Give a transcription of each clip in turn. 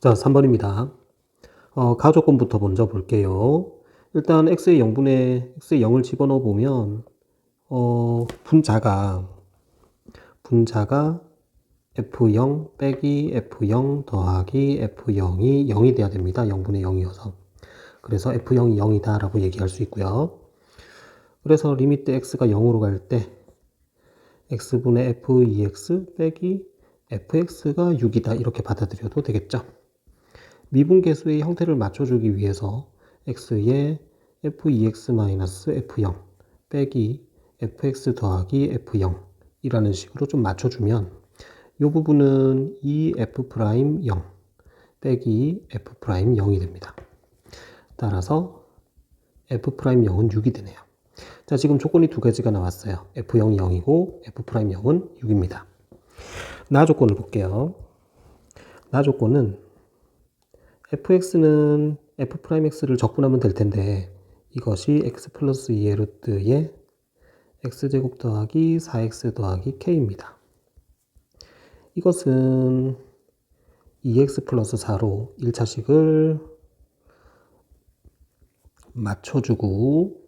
자, 3번입니다. 어, 가조건부터 먼저 볼게요. 일단 x의 0분의 x의 0을 집어넣어 보면 어, 분자가 분자가 f0 빼기 f0 더하기 f0이 0이 돼야 됩니다. 0분의 0이어서. 그래서 f0이 0이다 라고 얘기할 수 있고요. 그래서 리미트 x가 0으로 갈 때 x분의 f2x 빼기 fx가 6이다 이렇게 받아들여도 되겠죠. 미분계수의 형태를 맞춰주기 위해서 x의 f2x-f0 빼기 fx 더하기 f0 이라는 식으로 좀 맞춰주면 이 부분은 2f'0 빼기 f'0이 됩니다. 따라서 f'0은 6이 되네요. 자, 지금 조건이 두 가지가 나왔어요. f0이 0이고 f'0은 6입니다. 나 조건을 볼게요. 나 조건은 fx는 f'x를 적분하면 될 텐데 이것이 x 플러스 2의 루트의 x제곱 더하기 4x 더하기 k입니다. 이것은 2x 플러스 4로 1차식을 맞춰주고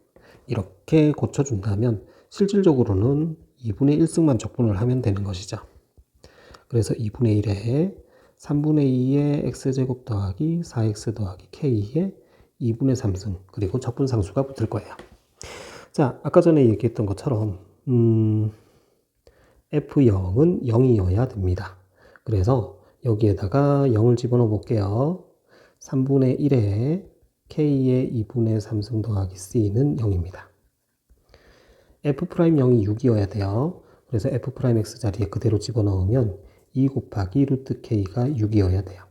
이렇게 고쳐준다면 실질적으로는 2분의 1승만 적분을 하면 되는 것이죠. 그래서 2분의 1에 3분의 2의 x제곱 더하기 4x 더하기 k에 2분의 3승 그리고 적분상수가 붙을 거예요. 자, 아까 전에 얘기했던 것처럼 음, f0은 0이어야 됩니다. 그래서 여기에다가 0을 집어넣어 볼게요. 3분의 1에 k의 2분의 3승 더하기 c는 0입니다. f'0이 6이어야 돼요. 그래서 f'x 자리에 그대로 집어넣으면 2 곱하기 루트 k가 6이어야 돼요.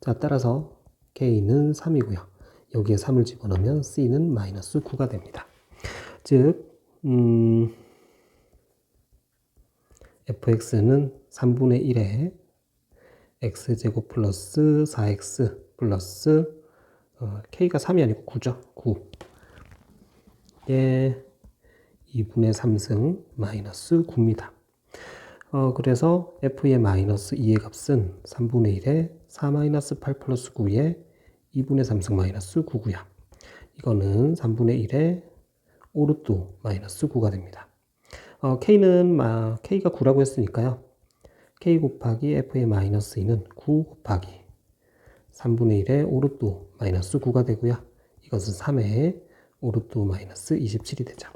자, 따라서 k는 3이고요. 여기에 3을 집어넣으면 c는 마이너스 9가 됩니다. 즉, 음, fx는 3분의 1에 x제곱 플러스 4x 플러스 어, k가 3이 아니고 9죠. 9. 예, 2분의 3승 마이너스 9입니다. 어, 그래서 f의 마이너스 2의 값은 3분의 1에 4 마이너스 8 플러스 9에 2분의 3승 마이너스 9고요. 이거는 3분의 1에 오르트 마이너스 9가 됩니다. 어, k는 마, k가 9라고 했으니까요. k 곱하기 f의 마이너스 2는 9 곱하기 3분의 1의 오르트 마이너스 9가 되고요. 이것은 3의 오르트 마이너스 27이 되죠.